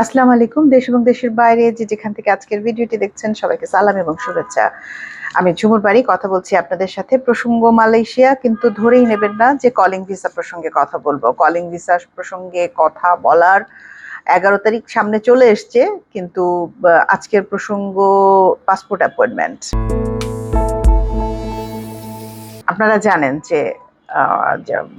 আসসালামু আলাইকুম, দেশ এবং দেশের বাইরে যে যেখান থেকে আজকের ভিডিওটি দেখছেন, সবাইকে সালাম এবং শুভেচ্ছা। আমি ঝুমুর বাড়ি, কথা বলছি আপনাদের সাথে। প্রসঙ্গ মালয়েশিয়া, কিন্তু ধরেই নেবেন না যে কলিং ভিসা প্রসঙ্গে কথা বলব। কলিং ভিসা প্রসঙ্গে কথা বলার এগারো তারিখ সামনে চলে এসছে, কিন্তু আজকের প্রসঙ্গ পাসপোর্ট অ্যাপয়েন্টমেন্ট আপনারা জানেন যে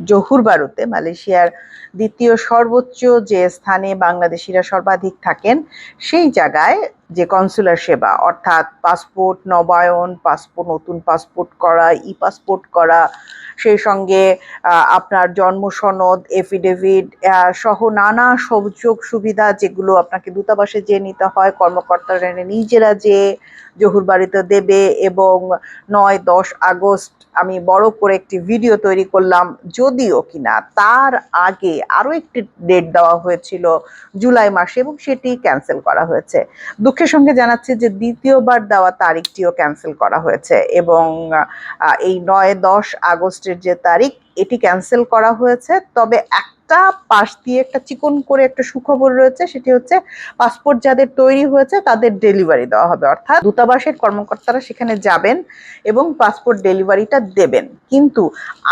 জহুর বারুতে মালয়েশিয়ার দ্বিতীয় সর্বোচ্চ যে স্থানে বাংলাদেশিরা সর্বাধিক থাকেন সেই জায়গায় যে কনসুলার সেবা, অর্থাৎ পাসপোর্ট নবায়ন পাসপোর্ট নতুন পাসপোর্ট করা ই পাসপোর্ট করা, সেই সঙ্গে আপনার জন্ম সনদ এফিডেভিট সহ নানা সুযোগ সুবিধা যেগুলো আপনাকে দূতাবাসে যে নিতে হয়, কর্মকর্তারা নিজেরা যে জহুর বাড়িতে দেবে এবং নয়, দশ আগস্ট আমি বড় করে একটি ভিডিও তৈরি করলাম, যদিও কিনা তার আগে আরও একটি ডেট দেওয়া হয়েছিল জুলাই মাসে এবং সেটি ক্যান্সেল করা হয়েছে। দুঃখের সঙ্গে জানাচ্ছি যে দ্বিতীয়বার দেওয়া তারিখটিও ক্যান্সেল করা হয়েছে এবং এই নয় দশ আগস্টের যে তারিখ, এটি ক্যান্সেল করা হয়েছে। তবে একটা পাশ দিয়ে একটা চিকন করে একটা সুখবর রয়েছে, সেটি হচ্ছে পাসপোর্ট যাদের তৈরি হয়েছে, তাদের ডেলিভারি দেওয়া হবে। অর্থাৎ দূতাবাসের কর্মকর্তারা সেখানে যাবেন এবং পাসপোর্ট ডেলিভারিটা দেবেন। কিন্তু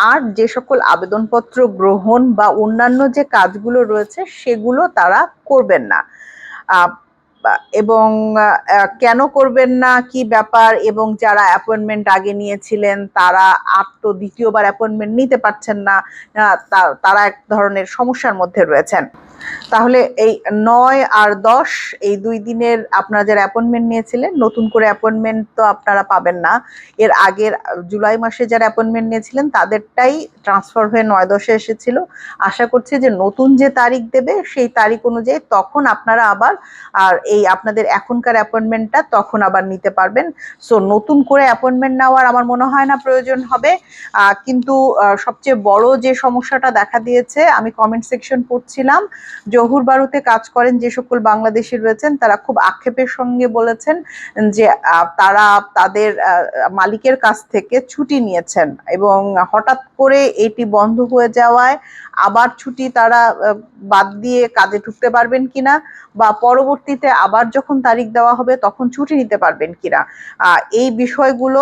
আর যে সকল আবেদনপত্র গ্রহণ বা অন্যান্য যে কাজগুলো রয়েছে, সেগুলো তারা করবেন না। এবং কেন করবেন না? কি ব্যাপার? এবং যারা অ্যাপয়েন্টমেন্ট আগে নিয়েছিলেন, তারা আর তো দ্বিতীয়বার অ্যাপয়েন্টমেন্ট নিতে পারছেন না তারা এক ধরনের সমস্যার মধ্যে রয়েছেন। তাহলে এই নয় আর দশ, এই দুই দিনের আপনারা যারা অ্যাপয়েন্টমেন্ট নিয়েছিলেন, নতুন করে অ্যাপয়েন্টমেন্ট তো আপনারা পাবেন না। এর আগের জুলাই মাসে যারা অ্যাপয়েন্টমেন্ট নিয়েছিলেন, তাদেরটাই ট্রান্সফার হয়ে নয় দশে এসেছিল। আশা করছি যে নতুন যে তারিখ দেবে, সেই তারিখ অনুযায়ী তখন আপনারা আবার, আর এই আপনাদের এখনকার অ্যাপয়েন্টমেন্টটা তখন আবার নিতে পারবেন। সো নতুন করে অ্যাপয়েন্টমেন্ট নেওয়ার আমার মনে হয় না প্রয়োজন হবে। কিন্তু সবচেয়ে বড় যে সমস্যাটা দেখা দিয়েছে, আমি কমেন্ট সেকশন পড়ছিলাম। জহুর বারুতে কাজ করেন যে সকল বাংলাদেশি রয়েছেন, তারা খুব আক্ষেপের সঙ্গে বলেছেন যে তারা তাদের মালিকের কাছ থেকে ছুটি নিয়েছেন এবং হঠাৎ করে এটি বন্ধ হয়ে যাওয়ায় আবার ছুটি তারা বাদ দিয়ে কাজে ঢুকতে পারবেন কিনা বা পরবর্তীতে আবার যখন তারিখ দেওয়া হবে তখন ছুটি নিতে পারবেন কিনা? এই বিষয়গুলো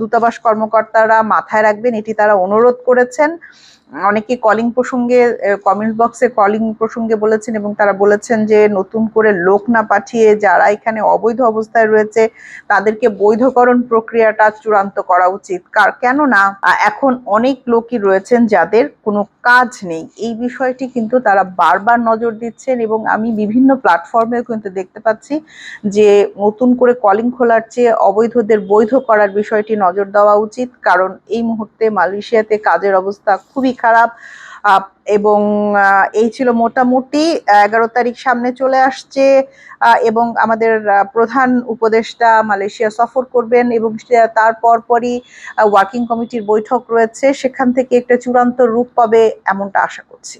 দূতাবাস কর্মকর্তারা মাথায় রাখবেন, এটি তারা অনুরোধ করেছেন। অনেকে কলিং প্রসঙ্গে কমেন্ট বক্সে কলিং প্রসঙ্গে বলেছেন এবং তারা বলেছেন যে নতুন করে লোক না পাঠিয়ে যারা এখানে অবৈধ অবস্থায় রয়েছে, তাদেরকে বৈধকরণ প্রক্রিয়াটা চূড়ান্ত করা উচিত। কার, কেননা এখন অনেক লোকই রয়েছেন যাদের কোনো কাজ নেই। এই বিষয়টি কিন্তু তারা বারবার নজর দিচ্ছেন এবং আমি বিভিন্ন প্ল্যাটফর্মেও কিন্তু দেখতে পাচ্ছি যে নতুন করে কলিং খোলার চেয়ে অবৈধদের বৈধ করার বিষয়টি নজর দেওয়া উচিত। কারণ এই মুহূর্তে মালয়েশিয়াতে কাজের অবস্থা খুবই খারাপ এবং এই ছিল মোটামুটি, এগারো তারিখ সামনে চলে আসছে এবং আমাদের প্রধান উপদেষ্টা মালয়েশিয়া সফর করবেন এবং তার পরপরই ওয়ার্কিং কমিটির বৈঠক রয়েছে, সেখান থেকে একটা চূড়ান্ত রূপ পাবে এমনটা আশা করছি।